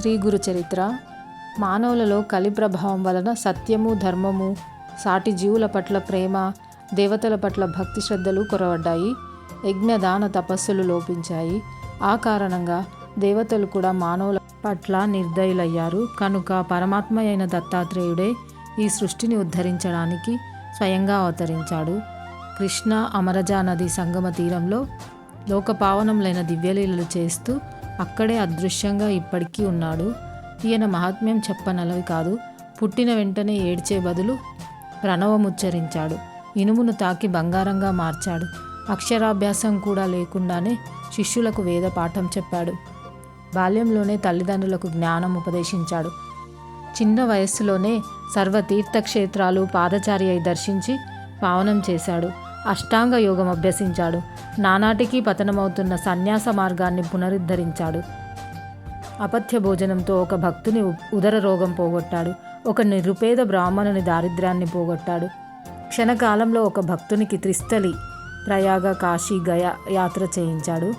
శ్రీ గురు చరిత్ర. మానవులలో కలి ప్రభావం వలన సత్యము ధర్మము సాటి జీవుల పట్ల ప్రేమ దేవతల పట్ల భక్తి శ్రద్ధలు కొరవడ్డాయి. యజ్ఞదాన తపస్సులు లోపించాయి. ఆ కారణంగా దేవతలు కూడా మానవుల పట్ల నిర్దయులయ్యారు. కనుక పరమాత్మ అయిన దత్తాత్రేయుడే ఈ సృష్టిని ఉద్ధరించడానికి స్వయంగా అవతరించాడు. కృష్ణ అమరజా నది సంగమ తీరంలో లోకపావనములైన దివ్యలీలలు చేస్తూ అక్కడే అదృశ్యంగా ఇప్పటికీ ఉన్నాడు. ఈయన మహాత్మ్యం చెప్పనలవి కాదు. పుట్టిన వెంటనే ఏడ్చే బదులు ప్రణవముచ్చరించాడు. ఇనుమును తాకి బంగారంగా మార్చాడు. అక్షరాభ్యాసం కూడా లేకుండానే శిష్యులకు వేద పాఠం చెప్పాడు. బాల్యంలోనే తల్లిదండ్రులకు జ్ఞానం ఉపదేశించాడు. చిన్న వయస్సులోనే సర్వ తీర్థక్షేత్రాలు పాదచారి అయి దర్శించి పావనం చేశాడు. అష్టాంగ యోగం అభ్యసించాడు. నానాటికి పతనమవుతున్న సన్యాస మార్గాన్ని పునరుద్ధరించాడు. అపథ్య భోజనంతో ఒక భక్తుని ఉ- ఉదర రోగం పోగొట్టాడు. ఒక నిరుపేద బ్రాహ్మణుని దారిద్ర్యాన్ని పోగొట్టాడు. క్షణకాలంలో ఒక భక్తునికి త్రిస్థలి ప్రయాగ కాశీ గయ యాత్ర చేయించాడు.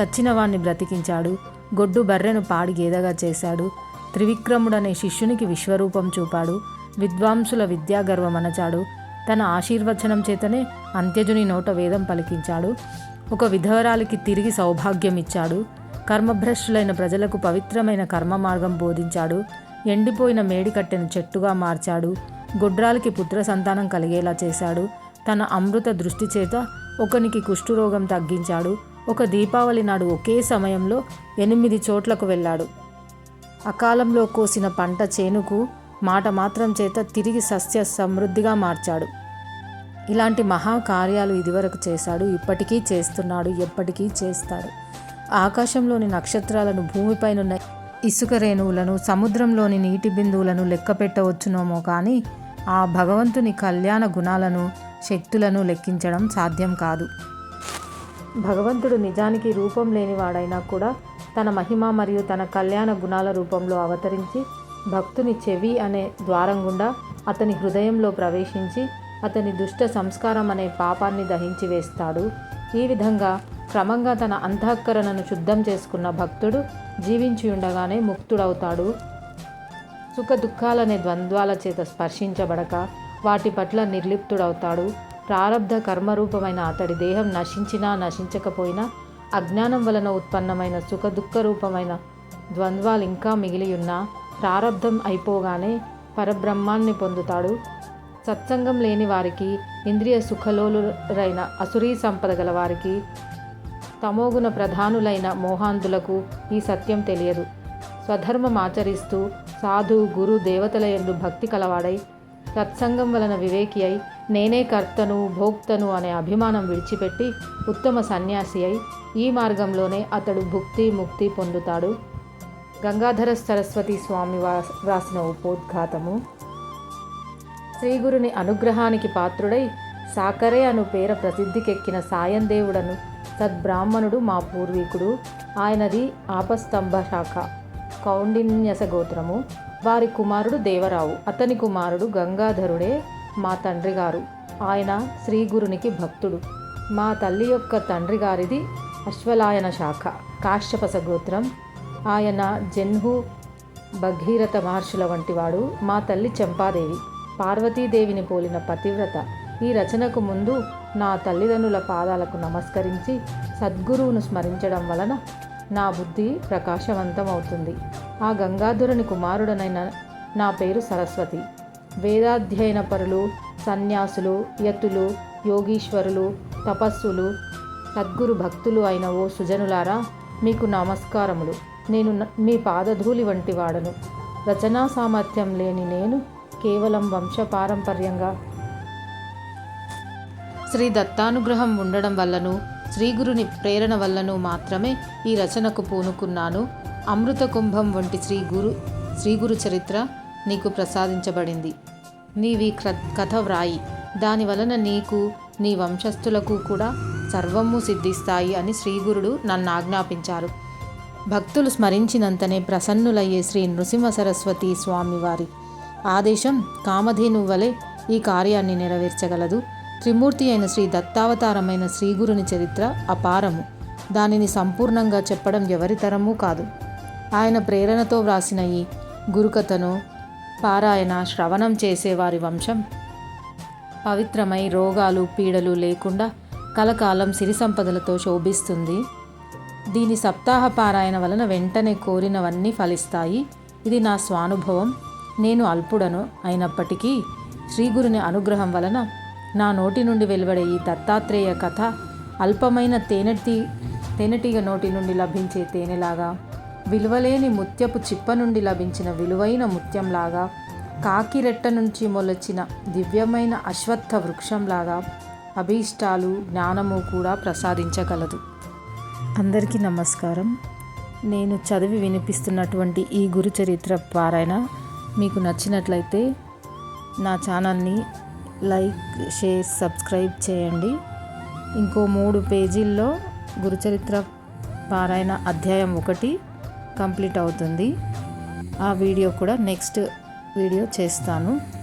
చచ్చిన వాణ్ణి బ్రతికించాడు. గొడ్డు బర్రెను పాడి గేదగా చేశాడు. త్రివిక్రముడనే శిష్యునికి విశ్వరూపం చూపాడు. విద్వాంసుల విద్యాగర్వం అనచాడు తన ఆశీర్వచనం చేతనే అంత్యజుని నోట వేదం పలికించాడు. ఒక విధవరాలికి తిరిగి సౌభాగ్యం ఇచ్చాడు కర్మభ్రష్టులైన ప్రజలకు పవిత్రమైన కర్మ మార్గం బోధించాడు. ఎండిపోయిన మేడికట్టెను చెట్టుగా మార్చాడు. గొడ్రాలకి పుత్ర సంతానం కలిగేలా చేశాడు. తన అమృత దృష్టి చేత ఒకనికి కుష్ఠురోగం తగ్గించాడు. ఒక దీపావళి నాడు ఒకే సమయంలో ఎనిమిది చోట్లకు వెళ్ళాడు. అకాలంలో కోసిన పంట చేనుకు మాట మాత్రం చేత తిరిగి సస్య సమృద్ధిగా మార్చాడు. ఇలాంటి మహా కార్యాలు ఇదివరకు చేశాడు ఇప్పటికీ చేస్తున్నాడు ఎప్పటికీ చేస్తాడు. ఆకాశంలోని నక్షత్రాలను భూమిపైనున్న ఇసుక రేణువులను సముద్రంలోని నీటి బిందువులను లెక్క పెట్టవచ్చునోమో కానీ ఆ భగవంతుని కళ్యాణ గుణాలను శక్తులను లెక్కించడం సాధ్యం కాదు. భగవంతుడు నిజానికి రూపం లేనివాడైనా కూడా తన మహిమ మరియు తన కళ్యాణ గుణాల రూపంలో అవతరించి భక్తుని చెవి అనే ద్వారం గుండా అతని హృదయంలో ప్రవేశించి అతని దుష్ట సంస్కారం అనే పాపాన్ని దహించి వేస్తాడు. ఈ విధంగా క్రమంగా తన అంతఃకరణను శుద్ధం చేసుకున్న భక్తుడు జీవించి ఉండగానే ముక్తుడవుతాడు. సుఖ దుఃఖాలనే ద్వంద్వాల చేత స్పర్శించబడక వాటి పట్ల నిర్లిప్తుడవుతాడు. ప్రారబ్ధ కర్మరూపమైన అతడి దేహం నశించినా నశించకపోయినా అజ్ఞానం వలన ఉత్పన్నమైన సుఖ దుఃఖ రూపమైన ద్వంద్వాలు ఇంకా మిగిలి ఉన్నా ప్రారబ్ధం అయిపోగానే పరబ్రహ్మాన్ని పొందుతాడు. సత్సంగం లేని వారికి ఇంద్రియ సుఖలోలురైన అసురీ సంపద గల వారికి తమోగుణ ప్రధానులైన మోహాంధులకు ఈ సత్యం తెలియదు. స్వధర్మం ఆచరిస్తూ సాధు గురు దేవతల ఎందు భక్తి కలవాడై సత్సంగం వలన వివేకి అయి నేనే కర్తను భోక్తను అనే అభిమానం విడిచిపెట్టి ఉత్తమ సన్యాసి అయి ఈ మార్గంలోనే అతడు భుక్తి ముక్తి పొందుతాడు. గంగాధర సరస్వతి స్వామి వ్రాసిన ఉపోద్ఘాతము శ్రీగురుని అనుగ్రహానికి పాత్రుడై సాకరే అను పేర ప్రసిద్ధికెక్కిన సాయందేవుడను సద్బ్రాహ్మణుడు మా పూర్వీకుడు. ఆయనది ఆపస్తంభ శాఖ కౌండిన్యస గోత్రము. వారి కుమారుడు దేవరావు అతని కుమారుడు గంగాధరుడే మా తండ్రి గారు. ఆయన శ్రీగురునికి భక్తుడు. మా తల్లి యొక్క తండ్రి గారిది అశ్వలాయన శాఖ కాశ్యపస గోత్రం. ఆయన జన్హు భగీరథ మహర్షుల వంటివాడు మా తల్లి చంపాదేవి. పార్వతీదేవిని పోలిన పతివ్రత ఈ రచనకు ముందు నా తల్లిదండ్రుల పాదాలకు నమస్కరించి సద్గురువును స్మరించడం వలన నా బుద్ధి ప్రకాశవంతమవుతుంది. ఆ గంగాధరుని కుమారుడనైన నా పేరు సరస్వతి. వేదాధ్యయన పరులు సన్యాసులు యతులు యోగీశ్వరులు తపస్సులు సద్గురు భక్తులు అయిన ఓ సుజనులారా మీకు నమస్కారములు. నేను మీ పాదధూళి వంటి వాడను. రచనా సామర్థ్యం లేని నేను కేవలం వంశపారంపర్యంగా శ్రీ దత్తానుగ్రహం ఉండడం వల్లను శ్రీగురుని ప్రేరణ వల్లను మాత్రమే ఈ రచనకు పూనుకున్నాను. అమృత కుంభం వంటి శ్రీ గురు శ్రీగురు చరిత్ర నీకు ప్రసాదించబడింది. నీవి క్ర- కథ వ్రాయి దాని వలన నీకు నీ వంశస్థులకు కూడా సర్వము సిద్ధిస్తాయి అని శ్రీగురుడు నన్ను ఆజ్ఞాపించారు భక్తులు స్మరించినంతనే ప్రసన్నులయ్యే శ్రీ నృసింహ సరస్వతి స్వామివారి ఆదేశం కామధేను వలె ఈ కార్యాన్ని నెరవేర్చగలదు. త్రిమూర్తి అయిన శ్రీ దత్తావతారమైన శ్రీగురుని చరిత్ర అపారము. దానిని సంపూర్ణంగా చెప్పడం ఎవరితరమూ కాదు. ఆయన ప్రేరణతో వ్రాసిన ఈ గురుకథను పారాయణ శ్రవణం చేసేవారి వంశం పవిత్రమై రోగాలు పీడలు లేకుండా కలకాలం సిరి సంపదలతో శోభిస్తుంది. దీని సప్తాహ పారాయణ వలన వెంటనే కోరినవన్నీ ఫలిస్తాయి. ఇది నా స్వానుభవం. నేను అల్పుడను అయినప్పటికీ శ్రీగురుని అనుగ్రహం వలన నా నోటి నుండి వెలువడే ఈ దత్తాత్రేయ కథ అల్పమైన తేనెటి తేనెటీగ నోటి నుండి లభించే తేనెలాగా విలువలేని ముత్యపు చిప్ప నుండి లభించిన విలువైన ముత్యంలాగా కాకిరెట్ట నుంచి మొలచిన దివ్యమైన అశ్వత్థ వృక్షంలాగా అభీష్టాలు జ్ఞానము కూడా ప్రసాదించగలదు. అందరికీ నమస్కారం. నేను చదివి వినిపిస్తున్నటువంటి ఈ గురు చరిత్ర పారాయణ మీకు నచ్చినట్లయితే నా ఛానల్ని లైక్ షేర్ సబ్స్క్రైబ్ చేయండి. ఇంకో మూడు పేజీల్లో గురుచరిత్ర పారాయణ అధ్యాయం ఒకటి కంప్లీట్ అవుతుంది. ఆ వీడియో కూడా నెక్స్ట్ వీడియో చేస్తాను.